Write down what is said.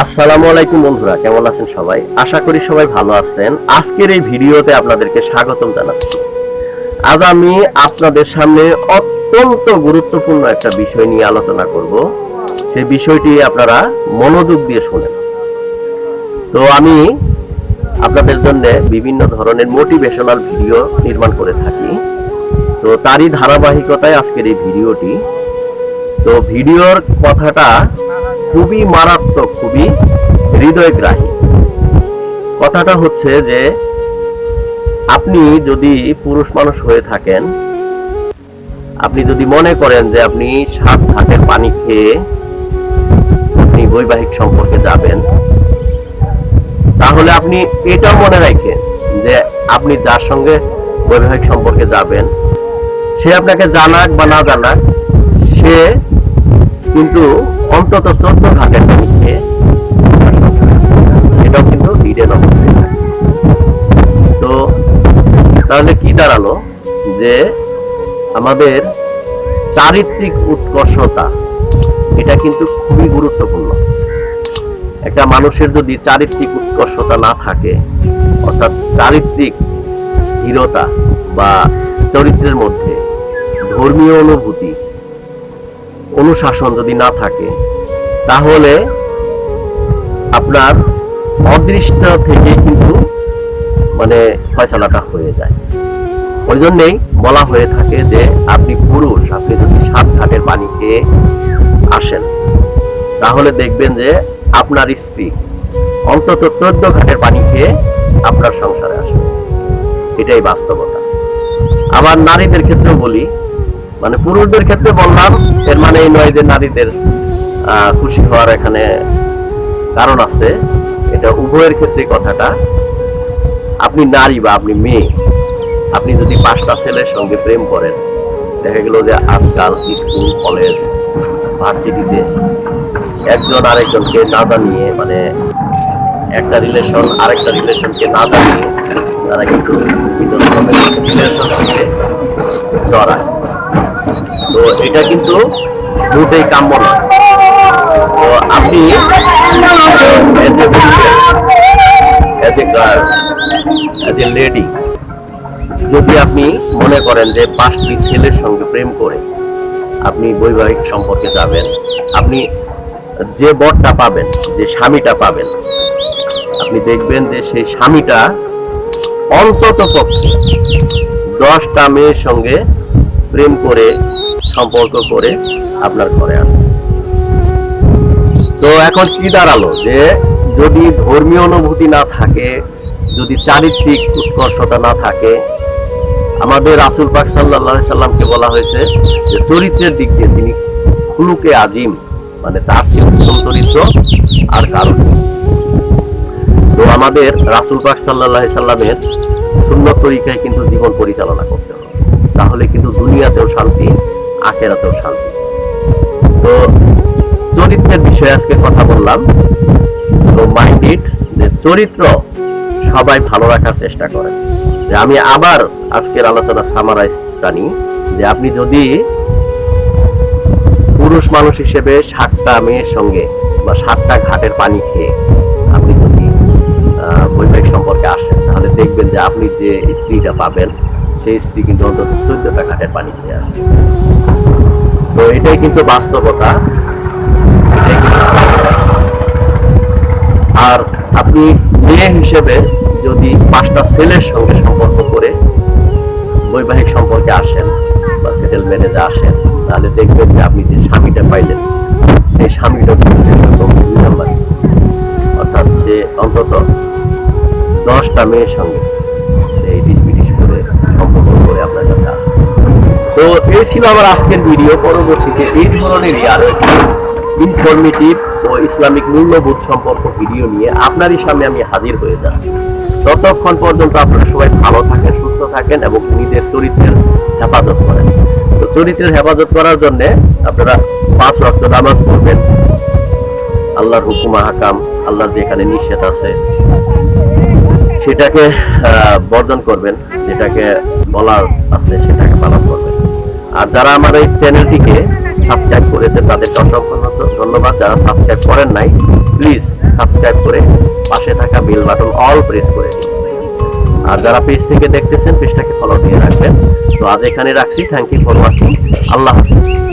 আসসালামু আলাইকুম বন্ধুরা, কেমন আছেন সবাই? আশা করি সবাই ভালো আছেন। আজকের এই ভিডিওতে আপনাদেরকে স্বাগতম জানাচ্ছি। আজ আমি আপনাদের সামনে অত্যন্ত গুরুত্বপূর্ণ একটা বিষয় নিয়ে আলোচনা করব। সেই বিষয়টি আপনারা মনোযোগ দিয়ে শুনেন। তো আমি আপনাদের জন্য বিভিন্ন ধরনের মোটিভেশনাল ভিডিও নির্মাণ করে থাকি। তো তারই ধারাবাহিকতায় আজকের এই ভিডিওটি। তো ভিডিওর কথাটা খুবই মারাত্মক, খুবই হৃদয়গ্রাহী। কথাটা হচ্ছে যে, আপনি যদি পুরুষ মানুষ হয়ে থাকেন, আপনি যদি মনে করেন যে আপনি সাত ঘাটের পানি খেয়ে আপনি বৈবাহিক সম্পর্কে যাবেন, তাহলে আপনি এটা মনে রাখেন যে আপনি যার সঙ্গে বৈবাহিক সম্পর্কে যাবেন, সে আপনাকে জানাক বা না জানাক, সে কিন্তু অন্তত চোদ্দ ঘাটের খেয়ে এটাও কিন্তু অবস্থায় থাকে তো তাহলে কি দাঁড়াল? যে আমাদের চারিত্রিক উৎকর্ষতা, এটা কিন্তু খুবই গুরুত্বপূর্ণ। একটা মানুষের যদি চারিত্রিক উৎকর্ষতা না থাকে, অর্থাৎ চারিত্রিক দৃঢ়তা বা চরিত্রের মধ্যে ধর্মীয় অনুভূতি অনুশাসন যদি না থাকে, তাহলে আপনার অদৃষ্ট থেকে কিন্তু মানে ফয়সালাটা হয়ে যায়। ওই জন্যেই বলা হয়ে থাকে যে, আপনি পুরুষ, আপনি যদি সাত ঘাটের পানি খেয়ে আসেন, তাহলে দেখবেন যে আপনার স্ত্রী অন্তত চোদ্দ ঘাটের পানি খেয়ে আপনার সংসারে আসবে। এটাই বাস্তবতা। আবার নারীদের ক্ষেত্রেও বলি মানে পুরুষদের ক্ষেত্রে বললাম, এর মানে এই নয় যে নারীদের খুশি হওয়ার এখানে কারণ আছে। এটা উভয়ের ক্ষেত্রে কথাটা। আপনি নারী বা আপনি মেয়ে, আপনি যদি পাঁচটা ছেলের সঙ্গে প্রেম করেন, দেখা গেল যে আজকাল স্কুল, কলেজ, ভার্সিটিতে একজন আরেকজনকে না জানিয়ে মানে একটা রিলেশন আরেকটা রিলেশনকে না জানিয়ে তারা কিন্তু জড়ায়। এটা কিন্তু মোটেই কাম্য না। তো আপনি as a girl, as a lady, যদি আপনি মনে করেন যে পাঁচটি ছেলের সঙ্গে প্রেম করে আপনি বৈবাহিক সম্পর্কে যাবেন আপনি যে বরটা পাবেন যে স্বামীটা পাবেন আপনি দেখবেন যে সেই স্বামীটা অন্তত পক্ষে দশটা মেয়ের সঙ্গে প্রেম করে সম্পর্ক করে আপনার ঘরে আনবে তো এখন কি দাঁড়াল যে যদি ধর্মীয় অনুভূতি না থাকে, যদি চারিত্রিক উৎকর্ষতা না থাকে, আমাদের রাসুল পাক সাল্লাহ সাল্লামকে বলা হয়েছে যে চরিত্রের দিক দিয়ে তিনি খুলুকে আজিম মানে তার উত্তম চরিত্র আর কারণ তো আমাদের রাসুল পাক সাল্লাহ সাল্লামের শূন্য তরিকায় কিন্তু জীবন পরিচালনা করতে হবে। তাহলে কিন্তু দুনিয়াতেও শান্তি আখেরাতেও শান্তি। তো চরিত্রের বিষয়ে আজকে কথা বললাম। তো মাইন্ড ইট যে চরিত্র সবাই ভালো রাখার চেষ্টা করেন যে আমি আবার আজকের আলোচনা সামারাইজ জানি, যে আপনি যদি পুরুষ মানুষ হিসেবে সাতটা মেয়ের সঙ্গে বা সাতটা ঘাটের পানি খেয়ে আপনি যদি বৈবাহিক সম্পর্কে আসেন, তাহলে দেখবেন যে আপনি যে স্ত্রীটা পাবেন, সেই স্ত্রী কিন্তু অন্তত চোদ্দটা ঘাটের পানি খেয়ে আসে তো এটাই কিন্তু বাস্তবতা। আর আপনি মেয়ে হিসেবে যদি পাঁচটা ছেলের সঙ্গে সম্পর্ক করে বৈবাহিক সম্পর্কে আসেন বা সেটেলমেন্টে আসেন, তাহলে দেখবেন যে আপনি যে স্বামীটা পাইলেন, সেই স্বামীটা অর্থাৎ যে অন্তত দশটা মেয়ের সঙ্গে এই ছিল আমার আজকের ভিডিও পরবর্তীতে এই ধরনেরই আরও ইনফরমেটিভ ও ইসলামিক মূল্যবোধ সম্পর্ক ভিডিও নিয়ে আপনারই সামনে আমি হাজির হয়ে যাচ্ছি। ততক্ষণ পর্যন্ত আপনারা সবাই ভালো থাকেন, সুস্থ থাকেন এবং নিজের চরিত্রের হেফাজত করেন। তো চরিত্রের হেফাজত করার জন্য আপনারা পাঁচ রক্ত নামাজ পড়বেন। আল্লাহর হুকুম হাকাম আল্লাহর যেখানে নিষেধ আছে, সেটাকে বর্জন করবেন, যেটাকে বলার আছে, সেটাকে পালন করবেন। আর যারা আমার এই চ্যানেলটিকে সাবস্ক্রাইব করেছে তাদেরকে অসংখ্য ধন্যবাদ। যারা সাবস্ক্রাইব করেন নাই প্লিজ সাবস্ক্রাইব করে পাশে থাকা বেল বাটন অল প্রেস করে দিন। আর যারা পেজ থেকে দেখতেছেন পেজটাকে ফলো দিয়ে রাখবেন। তো আজ এখানে রাখছি। থ্যাংক ইউ ফর ওয়াচিং আল্লাহ হাফিজ।